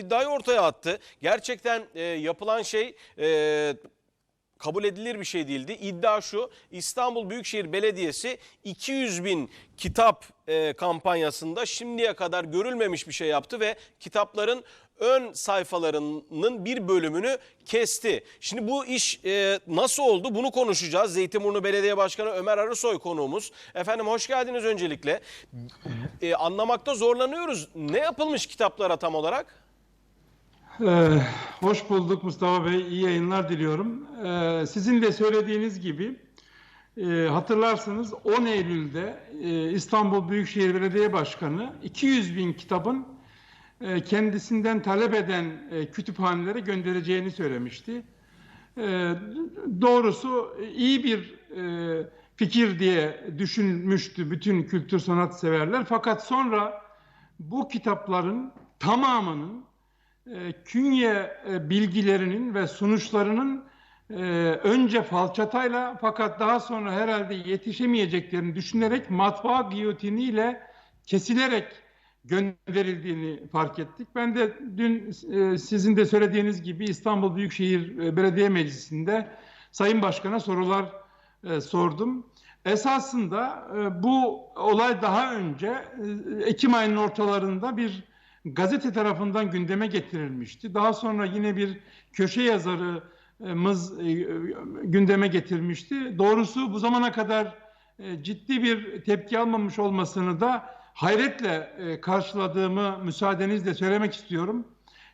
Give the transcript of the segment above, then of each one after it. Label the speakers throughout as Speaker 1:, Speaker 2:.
Speaker 1: iddiayı ortaya attı. Gerçekten e, yapılan şey e, kabul edilir bir şey değildi. İddia şu İstanbul Büyükşehir Belediyesi 200 bin kitap e, kampanyasında şimdiye kadar görülmemiş bir şey yaptı ve kitapların ön sayfalarının bir bölümünü kesti. Şimdi bu iş e, nasıl oldu bunu konuşacağız. Zeytinburnu Belediye Başkanı Ömer Arısoy konuğumuz. Efendim hoş geldiniz öncelikle. E, anlamakta zorlanıyoruz. Ne yapılmış kitaplara tam olarak?
Speaker 2: Ee, hoş bulduk Mustafa Bey. İyi yayınlar diliyorum. Ee, sizin de söylediğiniz gibi e, hatırlarsınız 10 Eylül'de e, İstanbul Büyükşehir Belediye Başkanı 200 bin kitabın e, kendisinden talep eden e, kütüphanelere göndereceğini söylemişti. E, doğrusu iyi bir e, fikir diye düşünmüştü bütün kültür sanat severler. Fakat sonra bu kitapların tamamının künye e, bilgilerinin ve sunuşlarının e, önce falçatayla fakat daha sonra herhalde yetişemeyeceklerini düşünerek matbaa giyotiniyle kesilerek gönderildiğini fark ettik. Ben de dün e, sizin de söylediğiniz gibi İstanbul Büyükşehir e, Belediye Meclisi'nde Sayın Başkan'a sorular e, sordum. Esasında e, bu olay daha önce e, Ekim ayının ortalarında bir gazete tarafından gündeme getirilmişti. Daha sonra yine bir köşe yazarımız e, gündeme getirmişti. Doğrusu bu zamana kadar e, ciddi bir tepki almamış olmasını da hayretle e, karşıladığımı müsaadenizle söylemek istiyorum.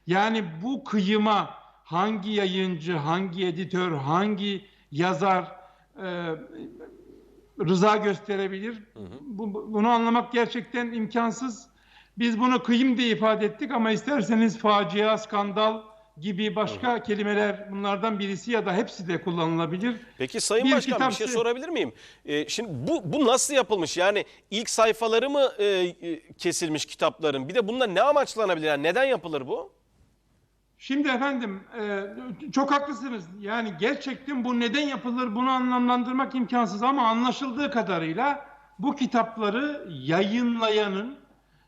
Speaker 2: Yani bu kıyıma hangi yayıncı, hangi editör, hangi yazar e, rıza gösterebilir? Bu, bunu anlamak gerçekten imkansız. Biz bunu kıyım diye ifade ettik ama isterseniz facia, skandal gibi başka kelimeler bunlardan birisi ya da hepsi de kullanılabilir.
Speaker 1: Peki Sayın
Speaker 2: Bir
Speaker 1: Başkan bir
Speaker 2: kitap-
Speaker 1: şey sorabilir miyim? Ee, şimdi bu, bu nasıl yapılmış? Yani ilk sayfaları mı e, e, kesilmiş kitapların? Bir de bunda ne amaçlanabilir? Yani neden yapılır bu?
Speaker 2: Şimdi efendim e, çok haklısınız. Yani gerçekten bu neden yapılır bunu anlamlandırmak imkansız ama anlaşıldığı kadarıyla bu kitapları yayınlayanın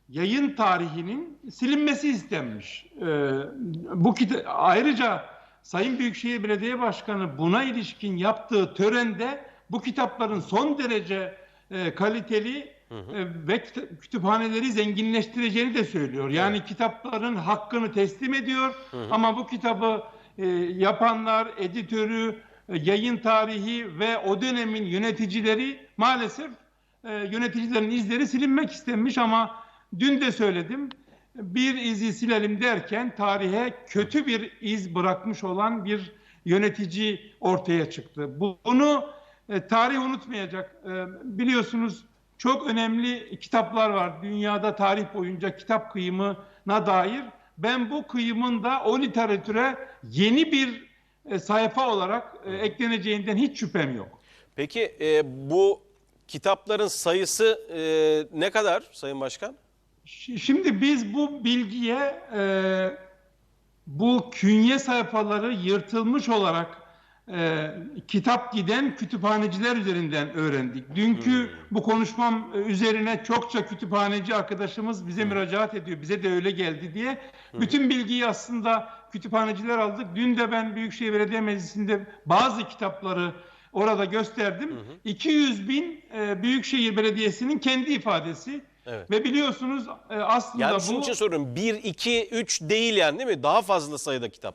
Speaker 2: yayın tarihinin silinmesi istenmiş. E, bu ayrıca Sayın Büyükşehir Belediye Başkanı buna ilişkin yaptığı törende bu kitapların son derece e, kaliteli e, ve kita- kütüphaneleri zenginleştireceğini de söylüyor. Yani kitapların hakkını teslim ediyor ama bu kitabı e, yapanlar, editörü, e, yayın tarihi ve o dönemin yöneticileri maalesef e, yöneticilerin izleri silinmek istenmiş ama dün de söyledim bir izi silelim derken tarihe kötü bir iz bırakmış olan bir yönetici ortaya çıktı. Bu- Bunu e, tarih unutmayacak. E, biliyorsunuz çok önemli kitaplar var dünyada tarih boyunca kitap kıyımına dair. Ben bu kıyımın da o literatüre yeni bir e, sayfa olarak ekleneceğinden hiç şüphem yok.
Speaker 1: Peki e, bu kitapların sayısı e, ne kadar Sayın Başkan?
Speaker 2: Şimdi biz bu bilgiye e, bu künye sayfaları yırtılmış olarak e, kitap giden kütüphaneciler üzerinden öğrendik. Dünkü bu konuşmam üzerine çokça kütüphaneci arkadaşımız bize müracaat ediyor. Bize de öyle geldi diye. Bütün bilgiyi aslında kütüphaneciler aldık. Dün de ben Büyükşehir Belediye Meclisi'nde bazı kitapları orada gösterdim. 200 bin e, Büyükşehir Belediyesi'nin kendi ifadesi.
Speaker 1: Evet.
Speaker 2: Ve biliyorsunuz e, aslında
Speaker 1: Yani
Speaker 2: bu
Speaker 1: şunun için soruyorum. 1, 2, 3 değil yani değil mi? Daha fazla sayıda kitap.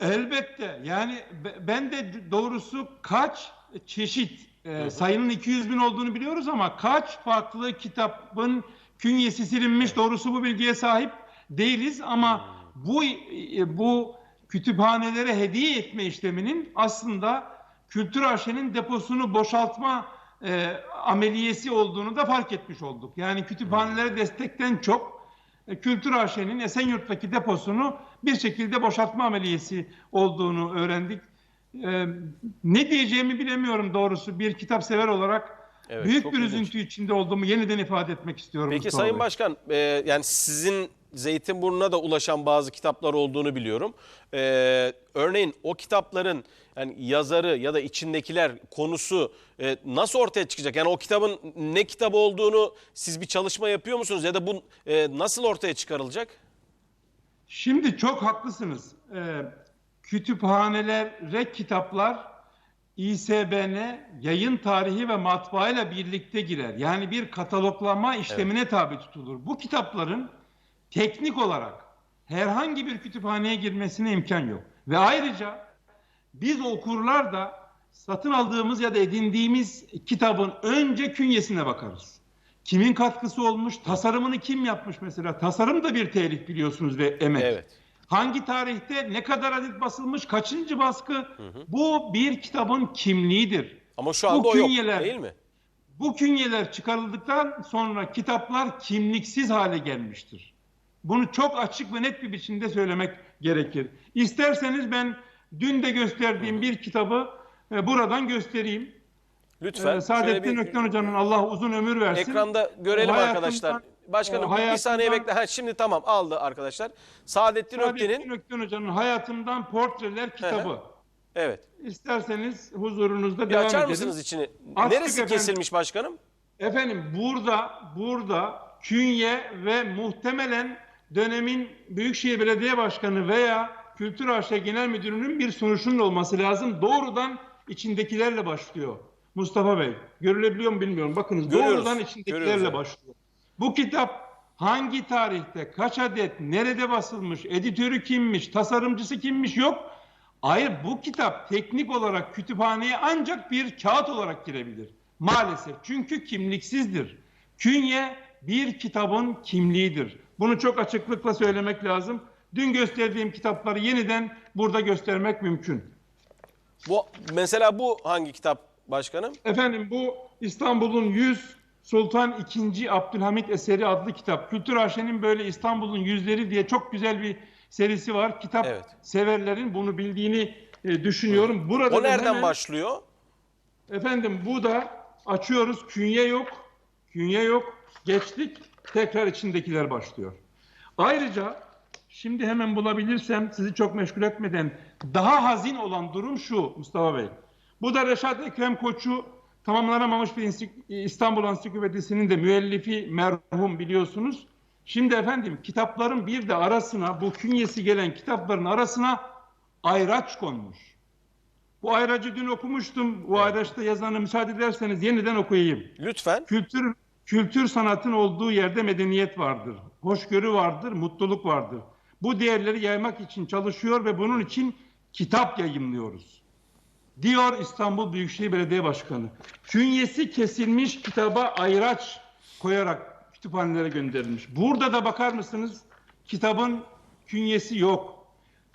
Speaker 2: elbette yani be- ben de doğrusu kaç çeşit e, sayının 200 bin olduğunu biliyoruz ama kaç farklı kitabın künyesi silinmiş doğrusu bu bilgiye sahip değiliz ama bu e, bu kütüphanelere hediye etme işleminin aslında Kültür Arşen'in deposunu boşaltma e, ameliyesi olduğunu da fark etmiş olduk. Yani kütüphanelere destekten çok e, Kültür AŞ'nin Esenyurt'taki deposunu bir şekilde boşaltma ameliyesi olduğunu öğrendik. E, ne diyeceğimi bilemiyorum doğrusu bir kitap sever olarak.
Speaker 1: Evet,
Speaker 2: büyük bir
Speaker 1: ilginç.
Speaker 2: üzüntü içinde olduğumu yeniden ifade etmek istiyorum.
Speaker 1: Peki
Speaker 2: Mustafa
Speaker 1: Sayın
Speaker 2: Bey.
Speaker 1: Başkan, e, yani sizin Zeytinburnu'na da ulaşan bazı kitaplar olduğunu biliyorum. E, örneğin o kitapların yani yazarı ya da içindekiler konusu e, nasıl ortaya çıkacak? Yani o kitabın ne kitabı olduğunu siz bir çalışma yapıyor musunuz ya da bu e, nasıl ortaya çıkarılacak?
Speaker 2: Şimdi çok haklısınız. Ee, kütüphanelere kitaplar İSBN yayın tarihi ve matbaayla birlikte girer. Yani bir kataloglama işlemine tabi tutulur. Bu kitapların teknik olarak herhangi bir kütüphaneye girmesine imkan yok. Ve ayrıca biz okurlar da satın aldığımız ya da edindiğimiz kitabın önce künyesine bakarız. Kimin katkısı olmuş, tasarımını kim yapmış mesela? Tasarım da bir telif biliyorsunuz ve emek.
Speaker 1: Evet.
Speaker 2: Hangi tarihte ne kadar adet basılmış, kaçıncı baskı? Bu bir kitabın kimliğidir.
Speaker 1: Ama şu anda
Speaker 2: Bu
Speaker 1: o yok
Speaker 2: künyeler-
Speaker 1: değil mi?
Speaker 2: Bu künyeler çıkarıldıktan sonra kitaplar kimliksiz hale gelmiştir. Bunu çok açık ve net bir biçimde söylemek gerekir. İsterseniz ben dün de gösterdiğim bir kitabı e, buradan göstereyim.
Speaker 1: Lütfen.
Speaker 2: Ee, Saadettin Ökten Hoca'nın Allah uzun ömür versin.
Speaker 1: ekranda görelim
Speaker 2: Hayatımdan-
Speaker 1: arkadaşlar. Başkanım bir- bir
Speaker 2: hayatımdan-
Speaker 1: saniye bekle. Ha, şimdi tamam aldı arkadaşlar. Saadettin
Speaker 2: Saadettin
Speaker 1: Ökten'in
Speaker 2: Ökten Hoca'nın Hayatımdan Portreler kitabı.
Speaker 1: evet.
Speaker 2: İsterseniz huzurunuzda
Speaker 1: Bir
Speaker 2: devam
Speaker 1: açar
Speaker 2: edelim.
Speaker 1: mısınız içini?
Speaker 2: Açtık
Speaker 1: Neresi
Speaker 2: efendim.
Speaker 1: kesilmiş başkanım?
Speaker 2: Efendim burada burada künye ve muhtemelen dönemin Büyükşehir Belediye Başkanı veya Kültür AŞ Genel Müdürü'nün bir sonuçunun olması lazım. Doğrudan içindekilerle başlıyor. Mustafa Bey, görülebiliyor mu bilmiyorum. Bakınız
Speaker 1: Görüyoruz,
Speaker 2: doğrudan içindekilerle başlıyor. Bu kitap hangi tarihte, kaç adet, nerede basılmış, editörü kimmiş, tasarımcısı kimmiş yok. Hayır bu kitap teknik olarak kütüphaneye ancak bir kağıt olarak girebilir. Maalesef çünkü kimliksizdir. Künye bir kitabın kimliğidir. Bunu çok açıklıkla söylemek lazım. Dün gösterdiğim kitapları yeniden burada göstermek mümkün.
Speaker 1: Bu mesela bu hangi kitap başkanım?
Speaker 2: Efendim bu İstanbul'un 100 Sultan II. Abdülhamit eseri adlı kitap. Kültür Aşe'nin böyle İstanbul'un yüzleri diye çok güzel bir serisi var. Kitap
Speaker 1: Evet.
Speaker 2: severlerin bunu bildiğini e, düşünüyorum. Burada
Speaker 1: O nereden
Speaker 2: hemen-
Speaker 1: başlıyor?
Speaker 2: Efendim bu da açıyoruz. Künye yok. Künye yok. Geçtik. Tekrar içindekiler başlıyor. Ayrıca şimdi hemen bulabilirsem sizi çok meşgul etmeden daha hazin olan durum şu Mustafa Bey. Bu da Reşat Ekrem Koç'u tamamlanamamış bir insik- İstanbul Ansiklopedisi'nin de müellifi merhum biliyorsunuz. Şimdi efendim kitapların bir de arasına bu künyesi gelen kitapların arasına ayraç konmuş. Bu ayracı dün okumuştum. Bu ayraçta yazanı müsaade ederseniz yeniden okuyayım.
Speaker 1: Lütfen.
Speaker 2: Kültür kültür sanatın olduğu yerde medeniyet vardır. Hoşgörü vardır, mutluluk vardır. Bu değerleri yaymak için çalışıyor ve bunun için kitap yayımlıyoruz. Diyor İstanbul Büyükşehir Belediye Başkanı. Künyesi kesilmiş kitaba ayraç koyarak kütüphanelere gönderilmiş. Burada da bakar mısınız? Kitabın künyesi yok.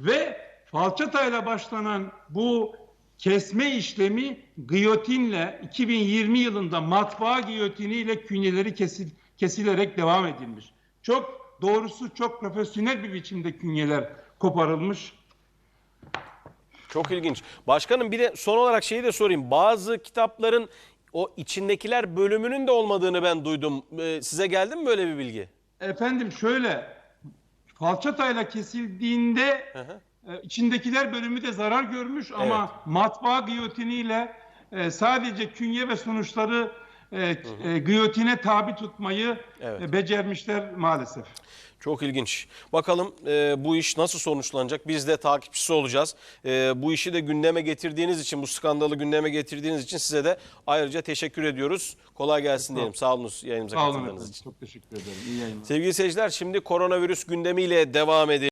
Speaker 2: Ve falçatayla başlanan bu kesme işlemi giyotinle 2020 yılında matbaa giyotiniyle künyeleri kesil, kesilerek devam edilmiş. Çok doğrusu çok profesyonel bir biçimde künyeler koparılmış.
Speaker 1: Çok ilginç. Başkanım bir de son olarak şeyi de sorayım. Bazı kitapların o içindekiler bölümünün de olmadığını ben duydum. Ee, size geldi mi böyle bir bilgi?
Speaker 2: Efendim şöyle falçatayla kesildiğinde
Speaker 1: Hı hı.
Speaker 2: E, içindekiler bölümü de zarar görmüş ama matbaa giyotiniyle e, sadece künye ve sonuçları e, e, giyotine tabi tutmayı
Speaker 1: Evet.
Speaker 2: e, becermişler maalesef.
Speaker 1: Çok ilginç. Bakalım e, bu iş nasıl sonuçlanacak? Biz de takipçisi olacağız. E, bu işi de gündeme getirdiğiniz için, bu skandalı gündeme getirdiğiniz için size de ayrıca teşekkür ediyoruz. Kolay gelsin diyelim. Sağ olun yayınımıza
Speaker 2: Sağ olun
Speaker 1: katıldığınız
Speaker 2: efendim.
Speaker 1: için.
Speaker 2: Çok teşekkür ederim. İyi yayınlar.
Speaker 1: Sevgili seyirciler şimdi koronavirüs gündemiyle devam edelim.